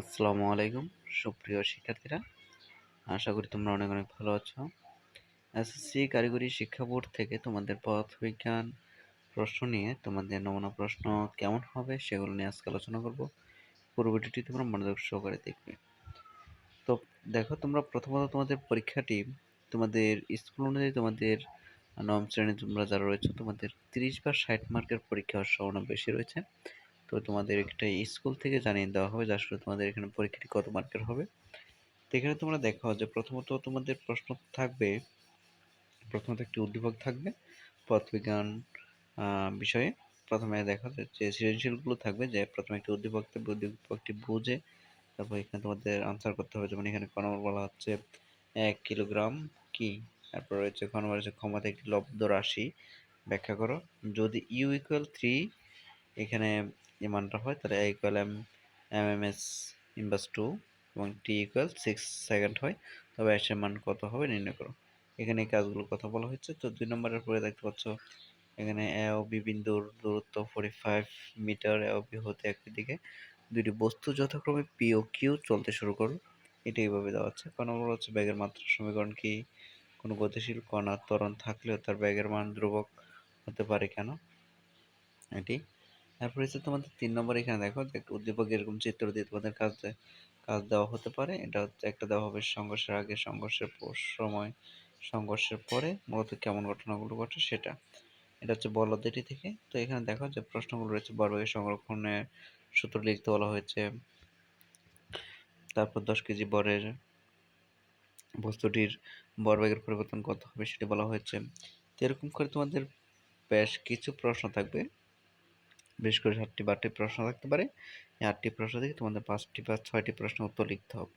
আসসালামু আলাইকুম, সুপ্রিয় শিক্ষার্থীরা। আশা করি তোমরা অনেক অনেক ভালো আছো। এসএসসি কারিগরি শিক্ষা বোর্ড থেকে তোমাদের পদার্থবিজ্ঞান প্রশ্ন নিয়ে তোমাদের নমুনা প্রশ্ন কেমন হবে সেগুলো নিয়ে আজকে আলোচনা করব। পুরো ভিডিওটি তোমরা মনোযোগ সহকারে দেখবে। তো দেখো, তোমরা প্রথমত তোমাদের পরীক্ষাটি, তোমাদের স্কুল অনুযায়ী তোমাদের নবম শ্রেণি তোমরা যারা রয়েছে, তোমাদের তিরিশ বা ষাট মার্কের পরীক্ষা সম্ভাবনা বেশি রয়েছে। তো তোমাদের একটা স্কুল থেকে জানিয়ে দেওয়া হবে যে আসলে তোমাদের এখানে পরীক্ষাটি কত মার্কের হবে। তো এখানে তোমরা দেখো যে প্রথমত তোমাদের প্রশ্ন থাকবে প্রথমত একটি উদ্দীপক থাকবে পথবিজ্ঞান বিষয়ে। প্রথমে দেখা যে সৃজনশীলগুলো থাকবে যে প্রথমে একটি উদ্দীপক থাকবে উদ্দীপকটি বুঝে তারপর এখানে তোমাদের আনসার করতে হবে। যেমন এখানে ক নম্বর বলা হচ্ছে এক কিলোগ্রাম কি? তারপর রয়েছে খ নম্বর হচ্ছে ক্ষমতা একটি লব্ধ রাশি। ব্যাখ্যা করো। যদি ইউ ইকুয়াল থ্রি এখানে এই মানটা হয়, তাহলে A equal M M M S inverse two এবং টি ইকুয়াল সিক্স সেকেন্ড হয়। তবে এসের মান কত হবে নির্ণয় করো। এখানে এই কাজগুলোর কথা বলা হয়েছে। তো দুই নম্বরের পরে দেখতে পাচ্ছ, এখানে এ ও বি বিন্দুর দূরত্ব forty five metre A O B হতে একই দিকে। দুইটি বস্তু যথাক্রমে পি ও কিউ চলতে শুরু করো এটা এইভাবে দেওয়া হচ্ছে ক নম্বর হচ্ছে ব্যাগের মাত্রা সমীকরণ কি? কোনো গতিশীল কণা ত্বরণ থাকলেও তার ব্যাগের মান ধ্রুবক হতে পারে কেন? এটি তারপরে হচ্ছে তোমাদের তিন নম্বর এখানে দেখো উদ্দীপক এরকম চিত্র দিয়ে তোমাদের কাজ কাজ দেওয়া হতে পারে। এটা হচ্ছে একটা দেওয়া হবে সংঘর্ষের আগে, সংঘর্ষের সময়, সংঘর্ষের পরে মূলত কেমন ঘটনাগুলো ঘটে সেটা। এটা হচ্ছে বলদেটি থেকে। তো এখানে দেখো যে প্রশ্নগুলো রয়েছে বরবেগের সংরক্ষণের সূত্র লিখতে বলা হয়েছে। তারপর দশ কেজি বরের বস্তুটির বরবেগের পরিবর্তন কত হবে সেটি বলা হয়েছে। তো এরকম করে তোমাদের বেশ কিছু প্রশ্ন থাকবে। বেশ করে সাতটি বা প্রশ্ন থাকতে পারে। এই আটটি প্রশ্ন থেকে তোমাদের পাঁচটি বা ছয়টি প্রশ্ন উত্তর লিখতে হবে।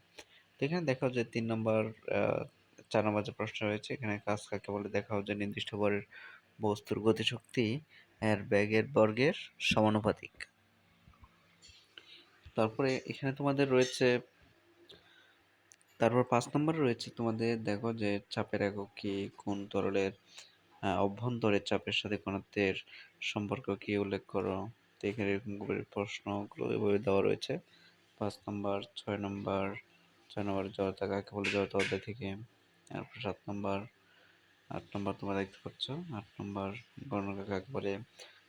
তো এখানে দেখাও যে তিন নম্বর চার নম্বর যে প্রশ্ন রয়েছে, এখানে কাজ কাকে বলে দেখাও যে নির্দিষ্ট বরের বস্তুর গতিশক্তি এর ব্যাগের বর্গের সমানুপাতিক। তারপরে এখানে তোমাদের রয়েছে, তারপর পাঁচ নম্বরে রয়েছে তোমাদের দেখো যে চাপের একক কি, কোন তরলের অভ্যন্তরের চাপের সাথে ঘনত্বের সম্পর্ক কি উল্লেখ করো? তো এখানে এরকম প্রশ্নগুলো এভাবে দেওয়া রয়েছে। পাঁচ নম্বর, ছয় নম্বর ছয় নম্বর জড়তা কাকে বলে? জড়তা অধ্যায় থেকে। তারপর সাত নম্বর, আট নম্বর তোমরা দেখতে পাচ্ছ। আট নম্বর গণনা কাকে বলে?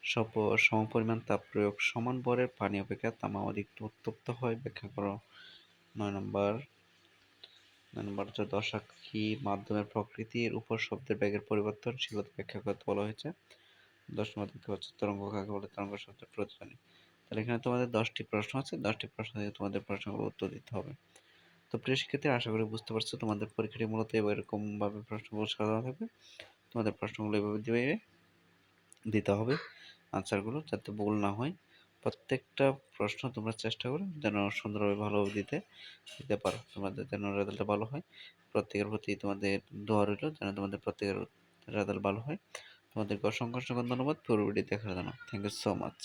সপ, সমপরিমাণ তাপ প্রয়োগ সমান বরের পানি অপেক্ষা তামা অধিক উত্তপ্ত হয়। ব্যাখ্যা করো। নয় নম্বর নম্বর হচ্ছে দশাক্ষী মাধ্যমের প্রকৃতির উপর শব্দের ব্যাগের পরিবর্তনশীলতা ব্যাখ্যা করতে বলা হয়েছে। দশ দেখতে পাচ্ছ তরঙ্গ কাকে বলে? তরঙ্গ শব্দের প্রতিধ্বনি। তাহলে এখানে তোমাদের দশটি প্রশ্ন আছে। দশটি প্রশ্ন থেকে তোমাদের প্রশ্নগুলো উত্তর দিতে হবে। তো প্রিয় শিক্ষার্থী আশা করি বুঝতে পারছ তোমাদের পরীক্ষাটি মূলত এরকমভাবে প্রশ্নগুলো সাজানো থাকবে। তোমাদের প্রশ্নগুলো এভাবে দিবে, দিতে হবে আনসারগুলো যাতে ভুল না হয়। প্রত্যেকটা প্রশ্ন তোমরা চেষ্টা করো যেন সুন্দরভাবে ভালোভাবে দিতে দিতে পারো। তোমাদের যেন রেজাল্টটা ভালো হয়। প্রত্যেকের প্রতি তোমাদের দোয়া রইল যেন তোমাদের প্রত্যেকের রেজাল্ট ভালো হয়। তোমাদেরকে অসংখ্য অসংখ্য ধন্যবাদ। পুরো ভিডিও দেখার জন্য। Thank you so much